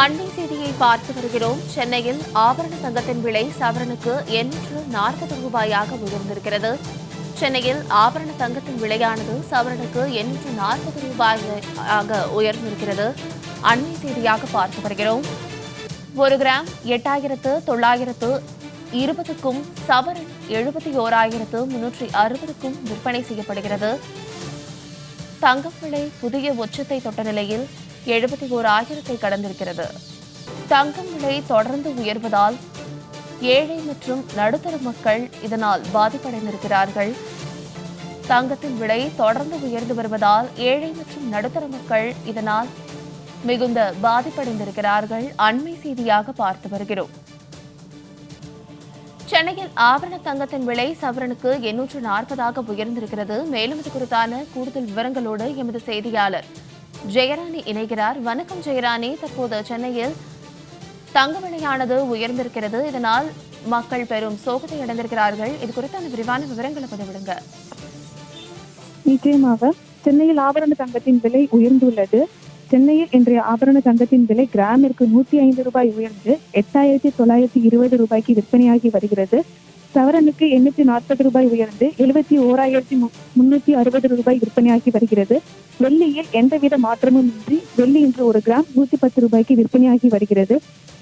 அண்டை செய்தியை பார்த்து வருகிறோம். சென்னையில் ஆபரண தங்கத்தின் விலை சவரனுக்கு எண்ணூற்று நாற்பது ரூபாயாக உயர்ந்திருக்கிறது. சென்னையில் ஆபரண தங்கத்தின் விலையானது சவரனுக்கு எண்ணூற்று நாற்பது ரூபாயாக உயர்ந்திருக்கிறது. அண்மை செய்தியாக பார்த்து வருகிறோம். ஒரு கிராம் எட்டாயிரத்து தொள்ளாயிரத்து இருபதுக்கும் சவரன் எழுபத்தி ஓராயிரத்து முன்னூற்றி அறுபதுக்கும் விற்பனை செய்யப்படுகிறது. தங்கம் விலை புதிய உச்சத்தை தொட்ட நிலையில் எழுபத்தி ஓர் ஆயிரத்தை கடந்திருக்கிறது. தங்கம் விலை தொடர்ந்து உயர்வதால் ஏழை மற்றும் நடுத்தர மக்கள் இதனால் பாதிப்படைந்திருக்கிறார்கள். தங்கத்தின் விலை தொடர்ந்து உயர்ந்து வருவதால் ஏழை மற்றும் நடுத்தர மக்கள் இதனால் மிகுந்த பாதிப்படைந்திருக்கிறார்கள். அண்மை செய்தியாக பார்த்து வருகிறோம். சென்னையில் ஆபரண தங்கத்தின் விலை சவரனுக்கு எண்ணூற்று நாற்பதாக உயர்ந்திருக்கிறது. மேலும் இது குறித்தான கூடுதல் விவரங்களோடு எமது செய்தியாளர் ஜெயராணி இணைகிறார். வணக்கம் ஜெயராணி. தற்போது சென்னையில் தங்க விலையானது உயர்ந்திருக்கிறது. இதனால் மக்கள் பெரும் சோகத்தை அடைந்திருக்கிறார்கள். இது குறித்தான விரிவான விவரங்களை பதிவிடுங்க. நிச்சயமாக சென்னையில் ஆபரண தங்கத்தின் விலை உயர்ந்துள்ளது. சென்னையில் இன்றைய ஆபரண தங்கத்தின் விலை கிராமிற்கு நூத்தி ஐந்து ரூபாய் உயர்ந்து எட்டாயிரத்தி தொள்ளாயிரத்தி இருபது ரூபாய்க்கு விற்பனையாகி வருகிறது. சவரனுக்கு எண்ணூத்தி நாற்பது ரூபாய் உயர்ந்து எழுபத்தி ஓராயிரத்தி முன்னூத்தி அறுபது ரூபாய் விற்பனையாகி வருகிறது. வெள்ளியில் எந்தவித மாற்றமும் இன்றி வெள்ளி இன்று ஒரு கிராம் நூத்தி பத்து ரூபாய்க்கு விற்பனையாகி வருகிறது.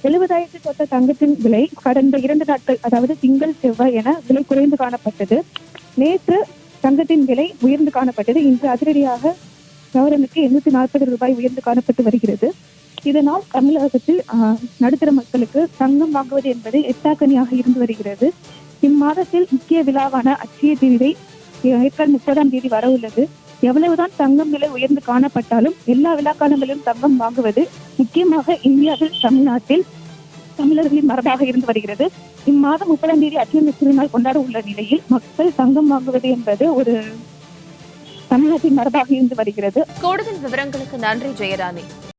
எழுபதாயிரத்தி தொட்ட தங்கத்தின் விலை கடந்த இரண்டு நாட்கள் அதாவது திங்கள் செவ்வாய் என விலை குறைந்து காணப்பட்டது. நேற்று தங்கத்தின் விலை உயர்ந்து காணப்பட்டது. இன்று அதிரடியாக சவரனுக்கு எண்ணூத்தி நாற்பது ரூபாய் உயர்ந்து காணப்பட்டு வருகிறது. இதனால் தமிழகத்தில் ஆஹ், நடுத்தர மக்களுக்கு தங்கம் வாங்குவது என்பது எட்டாக்கனியாக இருந்து வருகிறது. இம்மாதத்தில் முக்கிய விழாவான அச்சய திருதை ஏப்ரல் முப்பதாம் தேதி வர உள்ளது எவ்வளவுதான் தங்கம் விலை உயர்ந்து காணப்பட்டாலும் எல்லா விழாக்காலங்களிலும் தங்கம் வாங்குவது முக்கியமாக இந்தியாவில் தமிழ்நாட்டில் தமிழர்களின் மரபாக இருந்து வருகிறது. இம்மாதம் முப்பதாம் தேதி அச்சய திருநாள் கொண்டாட உள்ள நிலையில் மக்கள் தங்கம் வாங்குவது என்பது ஒரு தமிழ்நாட்டின் மரபாக இருந்து வருகிறது. கூடுதல் விவரங்களுக்கு நன்றி ஜெயராணி.